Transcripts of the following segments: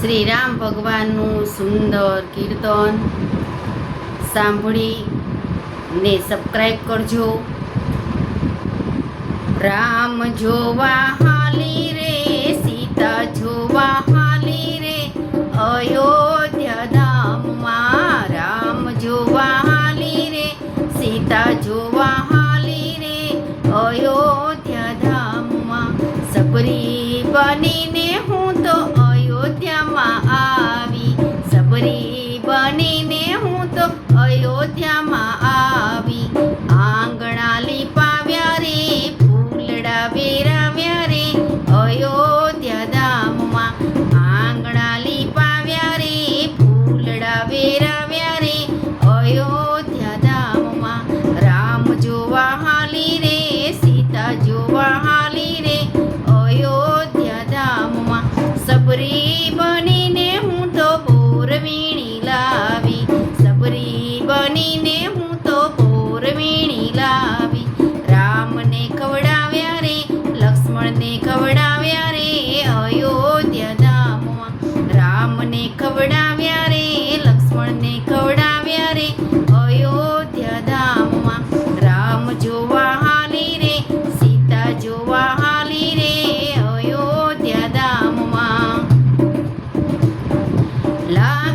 શ્રી રામ ભગવાનનું સુંદર કીર્તન સાંભળી ને સબસ્ક્રાઈબ કરજો. રામ જોવા હાલી રે, સીતા જોવા હાલી રે, અયોધ્યા ધામમાં રામ જોવા હાલી રે, સીતા જોવા હાલી રે, અયોધ્યા ધામમાં સબરી બનીને હું સબરી હું તો બોરવીણી લાવી. રામને ખવડાવ્યા રે, લક્ષ્મણને ખવડાવ્યા રે, અયોધ્યા ધામમાં. રામને ખવડાવ્યા રે, લક્ષ્મણને ખવડાવ્યા રે, અયોધ્યા ધામમાં. રામ જોવા હાલી રે, સીતા જોવા હાલી રે, અયોધ્યા ધામમાં. લાખ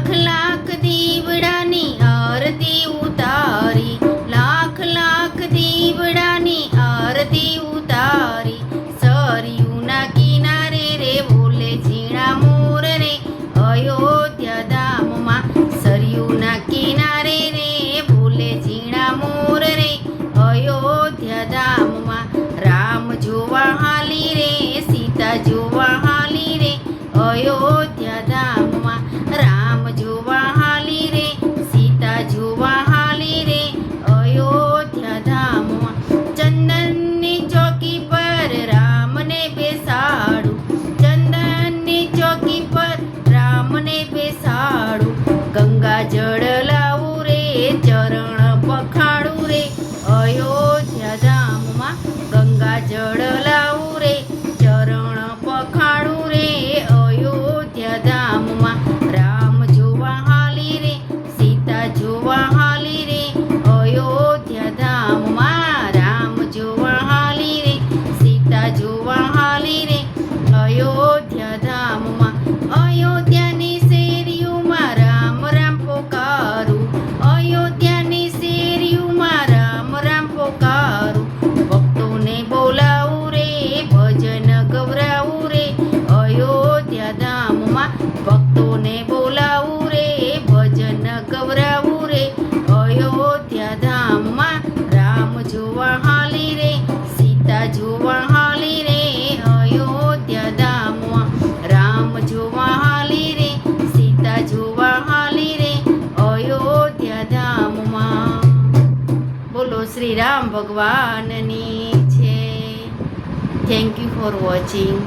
गंगा जड़ लावू. ગવરાવું રે અયોધ્યા ધામમાં રામ જોવા હાલી રે, સીતા જોવા હાલી રે, અયોધ્યા ધામમાં રામ જોવા હાલી રે, સીતા જોવા હાલી રે, અયોધ્યા ધામમાં. બોલો શ્રી રામ ભગવાનની છે. Thank you for watching